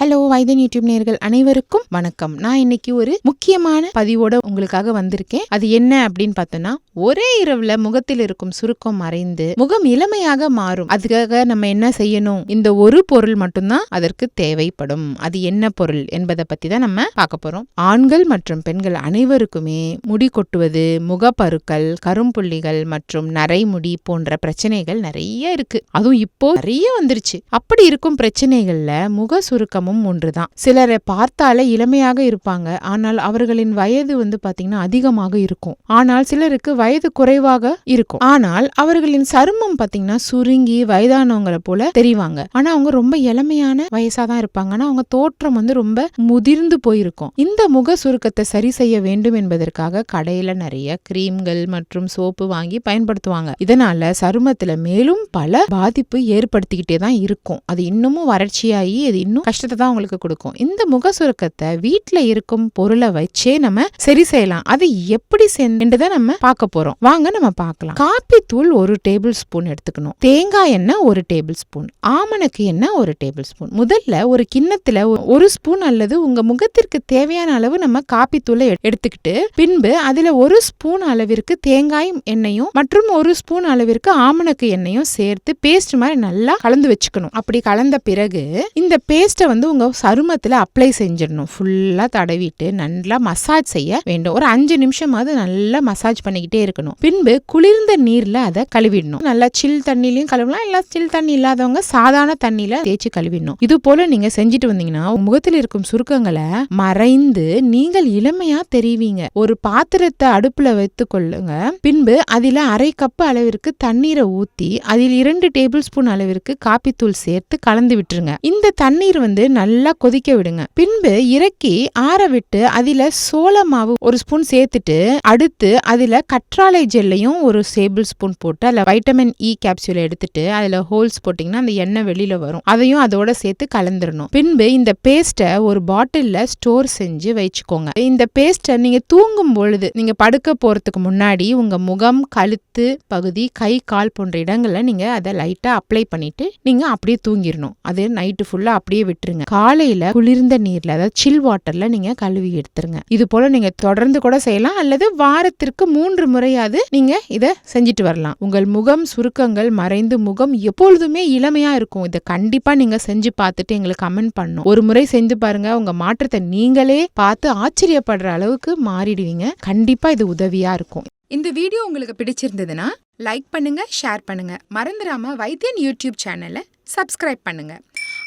Hello வைதன் YouTube நேர்கள் அனைவருக்கும் வணக்கம். நான் இன்னைக்கு ஒரு முக்கியமான பதிவோட உங்களுக்காக வந்திருக்கேன். அது என்ன அப்படின்னு பார்த்தோம்னா ஒரே இரவுல முகத்தில் இருக்கும் சுருக்கம் மறைந்து முகம் இளமையாக மாறும். அதுக்காக நம்ம என்ன செய்யணும்? இந்த ஒரு பொருள் மட்டும்தான் அதற்கு தேவைப்படும். அது என்ன பொருள் என்பதை பத்தி தான் நம்ம பார்க்க போறோம். ஆண்கள் மற்றும் பெண்கள் அனைவருக்குமே முடி கொட்டுவது முகப்பருக்கள் கரும்புள்ளிகள் மற்றும் நரைமுடி போன்ற பிரச்சனைகள் நிறைய இருக்கு. அதுவும் இப்போ நிறைய வந்துருச்சு. அப்படி இருக்கும் பிரச்சனைகள்ல முக சுருக்கம் சுருக்கமும் ஒன்றுதான். சிலரை பார்த்தாலே இளமையாக இருப்பாங்க. ஆனால் அவர்களின் வயது வந்து பாத்தீங்கன்னா அதிகமாக இருக்கும். ஆனால் சிலருக்கு வயது குறைவாக இருக்கும். ஆனால் அவர்களின் சருமம் பாத்தீங்கன்னா சுருங்கி வயதானவங்களை போல தெரிவாங்க. ஆனா அவங்க ரொம்ப இளமையான வயசா தான் இருப்பாங்க. ஆனா அவங்க தோற்றம் வந்து ரொம்ப முதிர்ந்து போயிருக்கும். இந்த முக சுருக்கத்தை சரி செய்ய வேண்டும் என்பதற்காக கடையில நிறைய கிரீம்கள் மற்றும் சோப்பு வாங்கி பயன்படுத்துவாங்க. இதனால சருமத்துல மேலும் பல பாதிப்பு ஏற்படுத்திக்கிட்டே தான் இருக்கும். அது இன்னமும் வறட்சியாகி அது இன்னும் கஷ்டத்தை தான் உங்களுக்கு கொடுக்கும். இந்த முக சுருக்கத்தை வீட்டில் இருக்கும் பொருளை வச்சே நம்ம சரி செய்யலாம். அது எப்படி சென்றதை நம்ம பார்க்க போறோம். வாங்க நம்ம பார்க்கலாம். காப்பி தூள் ஒரு டேபிள் ஸ்பூன் எடுத்துக்கணும். தேங்காய் எண்ணெய் ஒரு டேபிள் ஸ்பூன். ஆமணக்கு எண்ணெய் ஒரு டேபிள் ஸ்பூன். முதல்ல ஒரு கிண்ணத்துல ஒரு ஸ்பூன் அல்லது உங்க முகத்திற்கு தேவையான அளவு நம்ம காப்பி தூளை எடுத்துக்கிட்டு பின்பு அதுல ஒரு ஸ்பூன் அளவிற்கு தேங்காய் எண்ணெயும் மற்றும் ஒரு ஸ்பூன் அளவிற்கு ஆமணக்கு எண்ணெயும் சேர்த்து பேஸ்ட் மாதிரி நல்லா கலந்து வச்சுக்கணும். அப்படி கலந்த பிறகு இந்த பேஸ்ட்டை வந்து வந்து உங்கள் சருமத்தில் அப்ளை செஞ்சிடணும். ஃபுல்லாக தடவிட்டு நல்லா மசாஜ் செய்ய வேண்டும். ஒரு அஞ்சு நிமிஷமாவது நல்லா மசாஜ் பண்ணிக்கிட்டே இருக்கணும். பின்பு குளிர்ந்த நீரில் அதை கழுவிடணும். நல்லா சில் தண்ணிலையும் கழுவலாம். இல்லை சில் தண்ணி இல்லாதவங்க சாதாரண தண்ணியில் தேய்ச்சி கழுவிடணும். இது போல் நீங்கள் செஞ்சுட்டு வந்தீங்கன்னா முகத்தில் இருக்கும் சுருக்கங்களை மறைந்து நீங்கள் இளமையாக தெரிவீங்க. ஒரு பாத்திரத்தை அடுப்பில் வைத்து கொள்ளுங்க பின்பு அதில் அரை கப்பு அளவிற்கு தண்ணீரை ஊற்றி அதில் இரண்டு டேபிள் ஸ்பூன் அளவிற்கு காப்பித்தூள் சேர்த்து கலந்து விட்டுருங்க. இந்த தண்ணீர் வந்து நல்லா கொதிக்க விடுங்க. பின்பு இறக்கி ஆற விட்டு அதில சோள மாவு ஒரு ஸ்பூன் சேர்த்துட்டு அடுத்து அதில் கற்றாழை ஜெல்லையும் ஒரு டேபிள் ஸ்பூன் போட்டு அதில் வைட்டமின் e இ கேப்சூலை எடுத்துட்டு அதில் ஹோல்ஸ் போட்டிங்கன்னா அந்த எண்ணெய் வெளியில் வரும். அதையும் அதோட சேர்த்து கலந்துடணும் பின்பு இந்த பேஸ்ட்டை ஒரு பாட்டிலில் ஸ்டோர் செஞ்சு வச்சுக்கோங்க. இந்த பேஸ்ட்டை நீங்கள் தூங்கும் பொழுது நீங்கள் படுக்க போகிறதுக்கு முன்னாடி உங்கள் முகம் கழுத்து பகுதி கை கால் போன்ற இடங்களில் நீங்கள் அதை லைட்டாக அப்ளை பண்ணிவிட்டு நீங்கள் அப்படியே தூங்கிடணும் அது நைட்டு ஃபுல்லாக அப்படியே விட்டுருங்க. காலையில குளிர்ந்த நீர்ல அதாவது சில் வாட்டர்ல நீங்க கழுவி எடுத்துருங்க. இது போல நீங்க தொடர்ந்து கூட செய்யலாம் அல்லது வாரத்திற்கு மூன்று முறையாவது நீங்க இதை செஞ்சுட்டு வரலாம். உங்கள் முகம் சுருக்கங்கள் மறைந்து முகம் எப்பொழுதுமே இளமையா இருக்கும். இதை கண்டிப்பா நீங்க செஞ்சு பார்த்துட்டு எங்களுக்கு கமெண்ட் பண்ணும் ஒரு முறை செஞ்சு பாருங்க உங்க மாற்றத்தை நீங்களே பார்த்து ஆச்சரியப்படுற அளவுக்கு மாறிடுவீங்க. கண்டிப்பா இது உதவியா இருக்கும். இந்த வீடியோ உங்களுக்கு பிடிச்சிருந்ததுன்னா லைக் பண்ணுங்க ஷேர் பண்ணுங்க. மறந்துடாம வைத்தியன் யூடியூப் சேனலை சப்ஸ்கிரைப் பண்ணுங்க.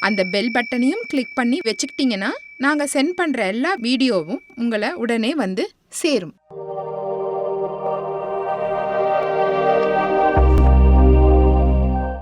அந்த பெல் பட்டனையும் கிளிக் பண்ணி வச்சுக்கிட்டீங்கன்னா நாங்கள் சென்ட் பண்ணுற எல்லா வீடியோவும் உங்களை உடனே வந்து சேரும்.